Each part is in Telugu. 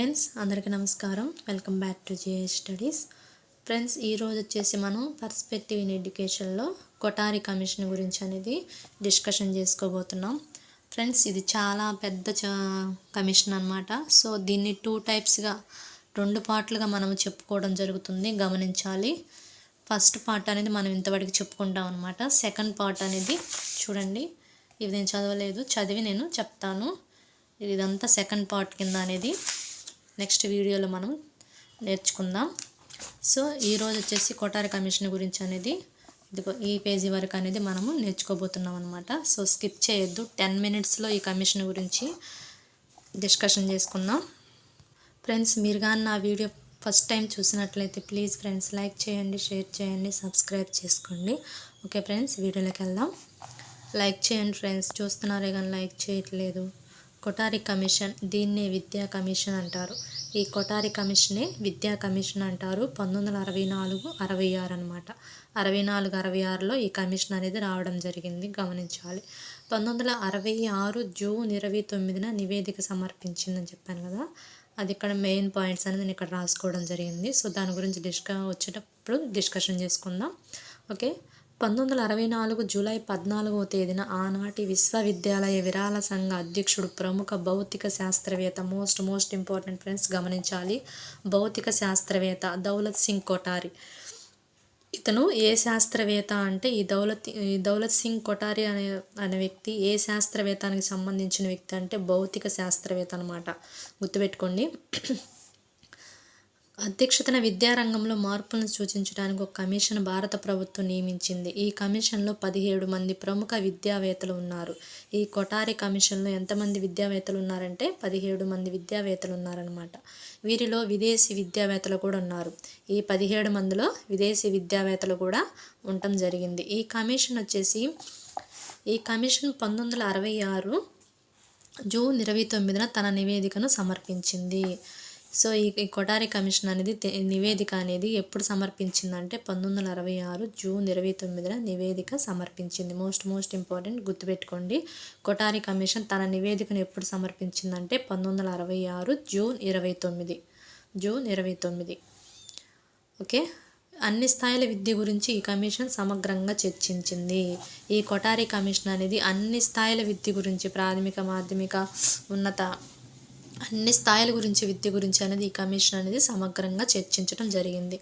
ఫ్రెండ్స్ అందరికీ నమస్కారం. Welcome back to J studies friends ఈరోజు వచ్చేసి మనం పర్స్పెక్టివ్ ఇన్ ఎడ్యుకేషన్లో కొటారి కమిషన్ గురించి అనేది డిస్కషన్ చేసుకోబోతున్నాం. ఫ్రెండ్స్ ఇది చాలా పెద్ద చ కమిషన్ అనమాట సో దీన్ని టూ టైప్స్గా రెండు పార్ట్లుగా మనం చెప్పుకోవడం జరుగుతుంది. గమనించాలి. ఫస్ట్ పార్ట్ అనేది మనం ఇంతవరకు చెప్పుకుంటాం అనమాట సెకండ్ పార్ట్ అనేది చూడండి. ఇది నేను చదవలేదు. చదివి నేను చెప్తాను. ఇదంతా సెకండ్ పార్ట్ కింద అనేది. నెక్స్ట్ వీడియోలో మనం నేర్చుకుందాం. సో ఈరోజు వచ్చేసి కొటారి కమిషన్ గురించి అనేది ఇదిగో ఈ పేజీ వరకు అనేది మనము నేర్చుకోబోతున్నాం అనమాట సో స్కిప్ చేయొద్దు. టెన్ మినిట్స్లో ఈ కమిషన్ గురించి డిస్కషన్ చేసుకుందాం. ఫ్రెండ్స్ మీరు కానీ నా వీడియో ఫస్ట్ టైం చూసినట్లయితే ప్లీజ్ ఫ్రెండ్స్ లైక్ చేయండి షేర్ చేయండి సబ్స్క్రైబ్ చేసుకోండి. ఓకే ఫ్రెండ్స్ వీడియోలోకి వెళ్దాం. లైక్ చేయండి ఫ్రెండ్స్. చూస్తున్నారే కానీ లైక్ చేయట్లేదు. కొటారి కమిషన్ దీన్నే విద్యా కమిషన్ అంటారు. ఈ కొటారి కమిషనే విద్యా కమిషన్ అంటారు. పంతొమ్మిది వందల అరవై నాలుగు అరవై ఆరు అనమాట అరవై నాలుగు అరవై ఆరులో ఈ కమిషన్ అనేది రావడం జరిగింది. గమనించాలి. పంతొమ్మిది వందల అరవై ఆరు జూన్ ఇరవై తొమ్మిదిన నివేదిక సమర్పించిందని చెప్పాను కదా. అది ఇక్కడ మెయిన్ పాయింట్స్ అనేది నేను ఇక్కడ రాసుకోవడం జరిగింది. సో దాని గురించి డిస్క వచ్చేటప్పుడు డిస్కషన్ చేసుకుందాం. ఓకే? పంతొమ్మిది వందల అరవై నాలుగు జూలై పద్నాలుగవ తేదీన ఆనాటి విశ్వవిద్యాలయ విరాళ సంఘ అధ్యక్షుడు ప్రముఖ భౌతిక శాస్త్రవేత్త మోస్ట్ మోస్ట్ ఇంపార్టెంట్ ఫ్రెండ్స్ గమనించాలి. భౌతిక శాస్త్రవేత్త దౌలత్ సింగ్ కొటారి ఇతను ఏ శాస్త్రవేత్త అంటే ఈ దౌలత్ ఈ దౌలత్ సింగ్ కొటారి అనే అనే వ్యక్తి ఏ శాస్త్రవేత్తానికి సంబంధించిన వ్యక్తి అంటే భౌతిక శాస్త్రవేత్త అనమాట గుర్తుపెట్టుకోండి. అధ్యక్షతన విద్యారంగంలో మార్పులను సూచించడానికి ఒక కమిషన్ భారత ప్రభుత్వం నియమించింది. ఈ కమిషన్లో పదిహేడు మంది ప్రముఖ విద్యావేత్తలు ఉన్నారు. ఈ కొటారి కమిషన్లో ఎంతమంది విద్యావేత్తలు ఉన్నారంటే పదిహేడు మంది విద్యావేత్తలు ఉన్నారనమాట వీరిలో విదేశీ విద్యావేత్తలు కూడా ఉన్నారు. ఈ పదిహేడు మందిలో విదేశీ విద్యావేత్తలు కూడా ఉండటం జరిగింది. ఈ కమిషన్ వచ్చేసి ఈ కమిషన్ పంతొమ్మిది వందల అరవై ఆరు జూన్ ఇరవై తొమ్మిదిన తన నివేదికను సమర్పించింది. సో ఈ కొటారి కమిషన్ అనేది నివేదిక అనేది ఎప్పుడు సమర్పించిందంటే పంతొమ్మిది వందల అరవై ఆరు జూన్ ఇరవై తొమ్మిదిన నివేదిక సమర్పించింది. మోస్ట్ మోస్ట్ ఇంపార్టెంట్ గుర్తుపెట్టుకోండి. కొటారి కమిషన్ తన నివేదికను ఎప్పుడు సమర్పించిందంటే పంతొమ్మిది వందల అరవై ఆరు జూన్ ఇరవై తొమ్మిది. జూన్ ఇరవై తొమ్మిది. ఓకే? అన్ని స్థాయిల విద్య గురించి ఈ కమిషన్ సమగ్రంగా చర్చించింది. ఈ కొటారి కమిషన్ అనేది అన్ని స్థాయిల విద్య గురించి ప్రాథమిక మాధ్యమిక ఉన్నత అన్ని స్థాయిల గురించి విద్య గురించి అనేది ఈ కమిషన్ అనేది సమగ్రంగా చర్చించడం జరిగింది.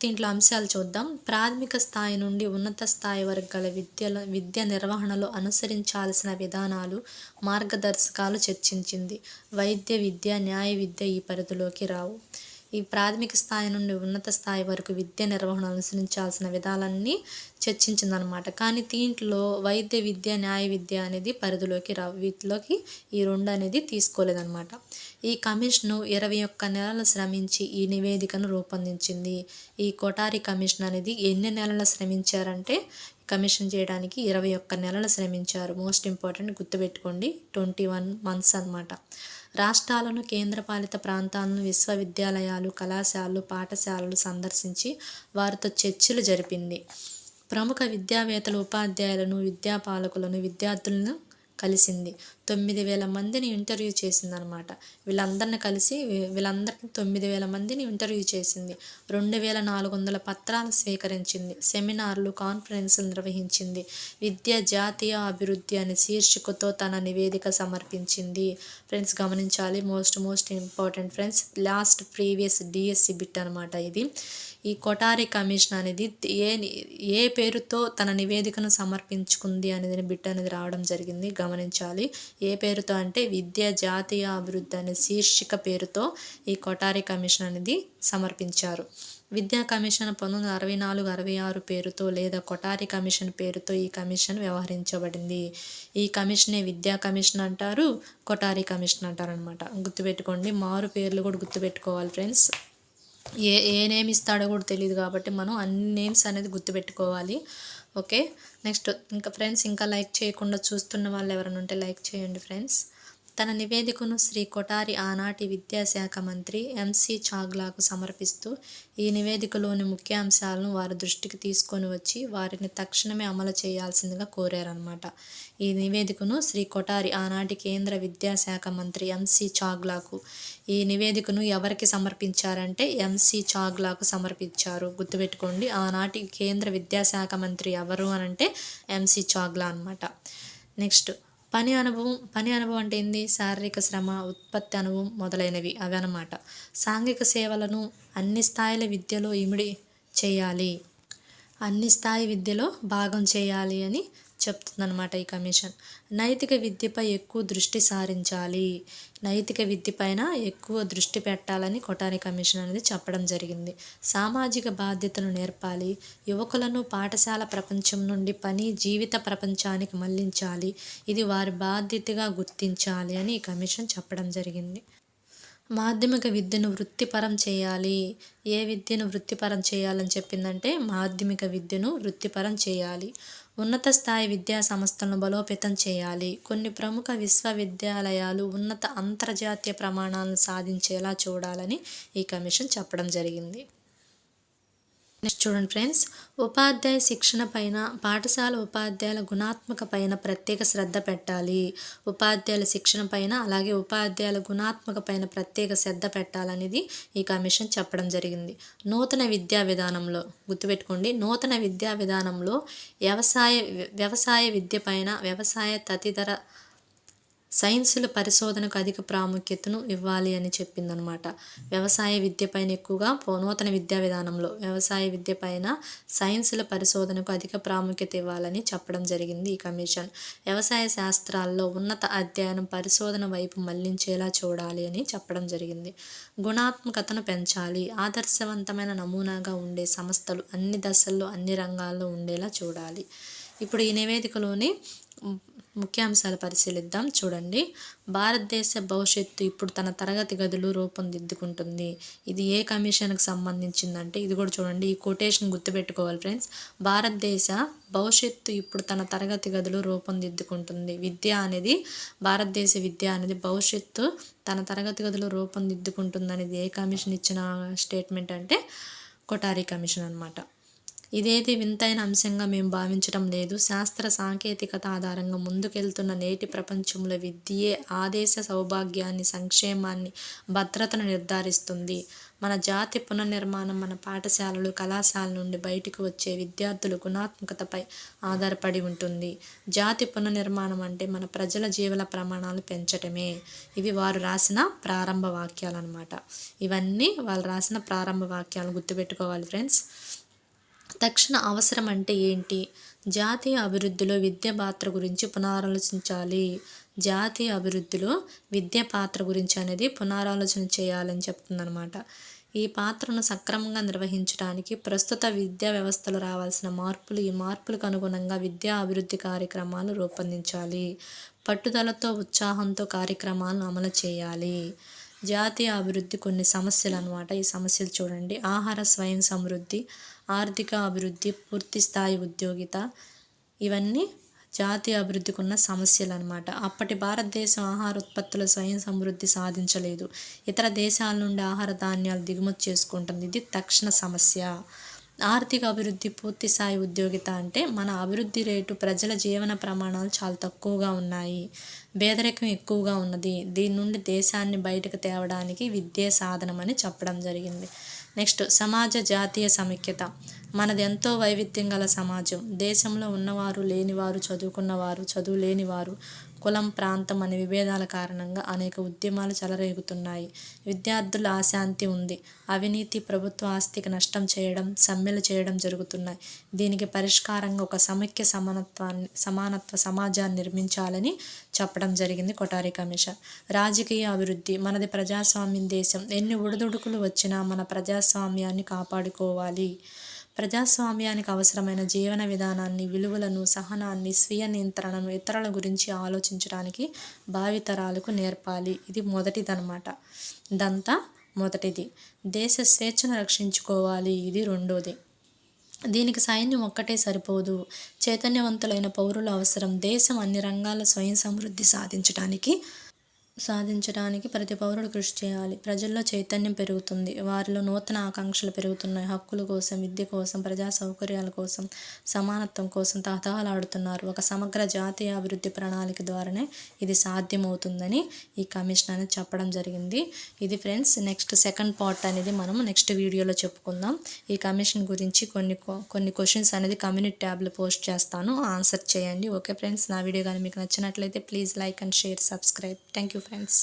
దీంట్లో అంశాలు చూద్దాం. ప్రాథమిక స్థాయి నుండి ఉన్నత స్థాయి వరకు గల విద్యల విద్య నిర్వహణలో అనుసరించాల్సిన విధానాలు మార్గదర్శకాలు చర్చించింది. వైద్య విద్య న్యాయ విద్య ఈ పరిధిలోకి రావు. ఈ ప్రాథమిక స్థాయి నుండి ఉన్నత స్థాయి వరకు విద్య నిర్వహణ అనుసరించాల్సిన విధాలన్నీ చర్చించిందనమాట కానీ దీంట్లో వైద్య విద్య న్యాయ విద్య అనేది పరిధిలోకి రా వీటిలోకి ఈ రెండు అనేది తీసుకోలేదనమాట ఈ కమిషను ఇరవై ఒక్క నెలలు శ్రమించి ఈ నివేదికను రూపొందించింది. ఈ కొటారి కమిషన్ అనేది ఎన్ని నెలలు శ్రమించారంటే కమిషన్ చేయడానికి ఇరవై ఒక్క నెలలు శ్రమించారు. మోస్ట్ ఇంపార్టెంట్ గుర్తుపెట్టుకోండి ట్వంటీ వన్ మంత్స్ అనమాట రాష్ట్రాలను కేంద్రపాలిత ప్రాంతాలను విశ్వవిద్యాలయాలు కళాశాలలు పాఠశాలలు సందర్శించి వారితో చర్చలు జరిపింది. ప్రముఖ విద్యావేత్తలు ఉపాధ్యాయులను విద్యాపాలకులను విద్యార్థులను కలిసింది. తొమ్మిది వేల మందిని ఇంటర్వ్యూ చేసిందనమాట. వీళ్ళందరిని కలిసి వీళ్ళందరికీ తొమ్మిది వేల మందిని ఇంటర్వ్యూ చేసింది. రెండు వేల నాలుగు వందల పత్రాలు స్వీకరించింది సెమినార్లు కాన్ఫరెన్సులు నిర్వహించింది. విద్య జాతీయ అభివృద్ధి అనే శీర్షికతో తన నివేదిక సమర్పించింది. ఫ్రెండ్స్ గమనించాలి. Most most important friends last previous DSC bit అనమాట ఇది. ఈ కొటారి కమిషన్ అనేది ఏ ఏ పేరుతో తన నివేదికను సమర్పించుకుంది అనేది బిట్ అనేది రావడం జరిగింది. గమనించాలి. ఏ పేరుతో అంటే విద్య జాతీయ అభివృద్ధి అనే శీర్షిక పేరుతో ఈ కొటారి కమిషన్ అనేది సమర్పించారు. విద్యా కమిషన్ పంతొమ్మిది వందల అరవై నాలుగు అరవై ఆరు పేరుతో లేదా కొటారి కమిషన్ పేరుతో ఈ కమిషన్ వ్యవహరించబడింది. ఈ కమిషనే విద్యా కమిషన్ అంటారు కొటారి కమిషన్ అంటారు అనమాట గుర్తుపెట్టుకోండి మారు పేర్లు కూడా గుర్తుపెట్టుకోవాలి ఫ్రెండ్స్. ఏ ఏ నేమ్ ఇస్తాడో కూడా తెలియదు కాబట్టి మనం అన్ని నేమ్స్ అనేది గుర్తుపెట్టుకోవాలి. ఓకే నెక్స్ట్ ఇంకా ఫ్రెండ్స్ ఇంకా లైక్ చేయకుండా చూస్తున్న వాళ్ళు ఎవరైనా ఉంటే లైక్ చేయండి ఫ్రెండ్స్ తన నివేదికను శ్రీ కొఠారి ఆనాటి విద్యాశాఖ మంత్రి ఎంసి చాగ్లాకు సమర్పిస్తూ ఈ నివేదికలోని ముఖ్యాంశాలను వారి దృష్టికి తీసుకొని వచ్చి వారిని తక్షణమే అమలు చేయాల్సిందిగా కోరారన్నమాట. ఈ నివేదికను శ్రీ కొఠారి ఆనాటి కేంద్ర విద్యాశాఖ మంత్రి ఎంసి చాగ్లాకు ఈ నివేదికను ఎవరికి సమర్పించారంటే ఎంసి చాగ్లాకు సమర్పించారు. గుర్తుపెట్టుకోండి ఆనాటి కేంద్ర విద్యాశాఖ మంత్రి ఎవరు అనంటే ఎంసి చాగ్లా అనమాట నెక్స్ట్ పని అనుభవం పని అనుభవం అంటే ఏంది? శారీరక శ్రమ ఉత్పత్తి అనుభవం మొదలైనవి. అవి అన్నమాట సాంఘిక సేవలను అన్ని స్థాయిల విద్యలో ఇమిడి చేయాలి. అన్ని స్థాయి విద్యలో భాగం చేయాలి అని చెప్తుందన్నమాట ఈ కమిషన్. నైతిక విద్యపై ఎక్కువ దృష్టి సారించాలి. నైతిక విద్య పైన ఎక్కువ దృష్టి పెట్టాలని కొటారి కమిషన్ అనేది చెప్పడం జరిగింది. సామాజిక బాధ్యతను నేర్పాలి. యువకులను పాఠశాల ప్రపంచం నుండి పని జీవిత ప్రపంచానికి మళ్ళించాలి. ఇది వారి బాధ్యతగా గుర్తించాలి అని ఈ కమిషన్ చెప్పడం జరిగింది. మాధ్యమిక విద్యను వృత్తిపరం చేయాలి. ఏ విద్యను వృత్తిపరం చేయాలని చెప్పిందంటే మాధ్యమిక విద్యను వృత్తిపరం చేయాలి. ఉన్నత స్థాయి విద్యా సంస్థలను బలోపేతం చేయాలి. కొన్ని ప్రముఖ విశ్వవిద్యాలయాలు ఉన్నత అంతర్జాతీయ ప్రమాణాలను సాధించేలా చూడాలని ఈ కమిషన్ చెప్పడం జరిగింది. నెక్స్ట్ చూడండి ఫ్రెండ్స్ ఉపాధ్యాయ శిక్షణ పైన పాఠశాల ఉపాధ్యాయుల గుణాత్మక పైన ప్రత్యేక శ్రద్ధ పెట్టాలి. ఉపాధ్యాయుల శిక్షణ పైన అలాగే ఉపాధ్యాయుల గుణాత్మక పైన ప్రత్యేక శ్రద్ధ పెట్టాలనేది ఈ కమిషన్ చెప్పడం జరిగింది. నూతన విద్యా విధానంలో గుర్తుపెట్టుకోండి నూతన విద్యా విధానంలో వ్యవసాయ వ్యవసాయ విద్య పైన వ్యవసాయ తదితర సైన్సుల పరిశోధనకు అధిక ప్రాముఖ్యతను ఇవ్వాలి అని చెప్పిందనమాట. వ్యవసాయ విద్యపైన ఎక్కువగా నూతన విద్యా విధానంలో వ్యవసాయ విద్య పైన సైన్సుల పరిశోధనకు అధిక ప్రాముఖ్యత ఇవ్వాలని చెప్పడం జరిగింది ఈ కమిషన్. వ్యవసాయ శాస్త్రాల్లో ఉన్నత అధ్యయనం పరిశోధన వైపు మళ్ళించేలా చూడాలి అని చెప్పడం జరిగింది. గుణాత్మకతను పెంచాలి ఆదర్శవంతమైన నమూనాగా ఉండే సంస్థలు అన్ని దశల్లో అన్ని రంగాల్లో ఉండేలా చూడాలి. ఇప్పుడు ఈ నివేదికలోని ముఖ్యాంశాలు పరిశీలిద్దాం. చూడండి. భారతదేశ భవిష్యత్తు ఇప్పుడు తన తరగతి గదులు రూపొందిద్దుకుంటుంది ఇది ఏ కమిషన్కి సంబంధించిందంటే ఇది కూడా చూడండి. ఈ కొటేషన్ గుర్తుపెట్టుకోవాలి ఫ్రెండ్స్. భారతదేశ భవిష్యత్తు ఇప్పుడు తన తరగతి గదులు రూపొందిద్దుకుంటుంది విద్య అనేది భారతదేశ విద్య అనేది భవిష్యత్తు తన తరగతి గదులు రూపొందిద్దుకుంటుంది అనేది ఏ కమిషన్ ఇచ్చిన స్టేట్మెంట్ అంటే కొటారి కమిషన్ అనమాట ఇదేది వింతైన అంశంగా మేము భావించడం లేదు. శాస్త్ర సాంకేతికత ఆధారంగా ముందుకెళ్తున్న నేటి ప్రపంచంలో విద్యే ఆదేశ సౌభాగ్యాన్ని సంక్షేమాన్ని భద్రతను నిర్ధారిస్తుంది. మన జాతి పునర్నిర్మాణం మన పాఠశాలలు కళాశాల నుండి బయటకు వచ్చే విద్యార్థుల గుణాత్మకతపై ఆధారపడి ఉంటుంది. జాతి పునర్నిర్మాణం అంటే మన ప్రజల జీవన ప్రమాణాలు పెంచటమే. ఇవి వారు రాసిన ప్రారంభ వాక్యాలు అనమాట ఇవన్నీ వాళ్ళు రాసిన ప్రారంభ వాక్యాలు గుర్తుపెట్టుకోవాలి ఫ్రెండ్స్. తక్షణ అవసరం అంటే ఏంటి? జాతీయ అభివృద్ధిలో విద్య పాత్ర గురించి పునరాలోచించాలి. జాతీయ అభివృద్ధిలో విద్య పాత్ర గురించి అనేది పునరాలోచన చేయాలని చెప్తుందనమాట ఈ పాత్రను సక్రమంగా నిర్వహించడానికి ప్రస్తుత విద్యా వ్యవస్థలో రావాల్సిన మార్పులు ఈ మార్పులకు అనుగుణంగా విద్యా అభివృద్ధి కార్యక్రమాలు రూపొందించాలి. పట్టుదలతో ఉత్సాహంతో కార్యక్రమాలను అమలు చేయాలి. జాతీయ అభివృద్ధి కొన్ని సమస్యలు అనమాట ఈ సమస్యలు చూడండి. ఆహార స్వయం సమృద్ధి ఆర్థిక అభివృద్ధి పూర్తి స్థాయి ఉద్యోగిత ఇవన్నీ జాతీయ అభివృద్ధికి ఉన్న సమస్యలు అనమాట అప్పటి భారతదేశం ఆహార ఉత్పత్తుల స్వయం సమృద్ధి సాధించలేదు. ఇతర దేశాల నుండి ఆహార ధాన్యాలు దిగుమతి చేసుకుంటుంది. ఇది తక్షణ సమస్య. ఆర్థిక అభివృద్ధి పూర్తి స్థాయి ఉద్యోగిత అంటే మన అభివృద్ధి రేటు ప్రజల జీవన ప్రమాణాలు చాలా తక్కువగా ఉన్నాయి. పేదరికం ఎక్కువగా ఉన్నది. దీని నుండి దేశాన్ని బయటకు తేవడానికి విద్యే సాధనమని చెప్పడం జరిగింది. నెక్స్ట్ సమాజ జాతీయ సమైక్యత. మనది ఎంతో వైవిధ్యం గల సమాజం. దేశంలో ఉన్నవారు లేనివారు చదువుకున్నవారు చదువు లేనివారు కులం ప్రాంతం అనే విభేదాల కారణంగా అనేక ఉద్యమాలు చెలరేగుతున్నాయి. విద్యార్థుల అశాంతి ఉంది. అవినీతి ప్రభుత్వ ఆస్తికి నష్టం చేయడం సమ్మెలు చేయడం జరుగుతున్నాయి. దీనికి పరిష్కారంగా ఒక సమైక్య సమానత్వాన్ని సమానత్వ సమాజాన్ని నిర్మించాలని చెప్పడం జరిగింది కొటారి కమిషన్. రాజకీయ అభివృద్ధి మనది ప్రజాస్వామ్యం దేశం. ఎన్ని ఒడిదుడుకులు వచ్చినా మన ప్రజాస్వామ్యాన్ని కాపాడుకోవాలి. ప్రజాస్వామ్యానికి అవసరమైన జీవన విధానాన్ని విలువలను సహనాన్ని స్వీయ నియంత్రణను ఇతరుల గురించి ఆలోచించడానికి భావితరాలకు నేర్పాలి. ఇది మొదటిదనమాట దంతా మొదటిది. దేశ స్వేచ్ఛను రక్షించుకోవాలి. ఇది రెండోది. దీనికి సైన్యం ఒక్కటే సరిపోదు. చైతన్యవంతులైన పౌరుల అవసరం దేశం అన్ని రంగాల స్వయం సమృద్ధి సాధించడానికి సాధించడానికి ప్రతి పౌరుడు కృషి చేయాలి. ప్రజల్లో చైతన్యం పెరుగుతుంది. వారిలో నూతన ఆకాంక్షలు పెరుగుతున్నాయి. హక్కుల కోసం విద్య కోసం ప్రజా సౌకర్యాల కోసం సమానత్వం కోసం తహతహలాడుతున్నారు. ఒక సమగ్ర జాతీయ అభివృద్ధి ప్రణాళిక ద్వారానే ఇది సాధ్యమవుతుందని ఈ కమిషన్ అనేది చెప్పడం జరిగింది. ఇది ఫ్రెండ్స్ నెక్స్ట్ సెకండ్ పార్ట్ అనేది మనం నెక్స్ట్ వీడియోలో చెప్పుకుందాం. ఈ కమిషన్ గురించి కొన్ని కొ- కొన్ని క్వశ్చన్స్ అనేది కమ్యూనిటీ ట్యాబ్లో పోస్ట్ చేస్తాను. ఆన్సర్ చేయండి. ఓకే ఫ్రెండ్స్ నా వీడియో కానీ మీకు నచ్చినట్లయితే please like and share subscribe. Thank you friends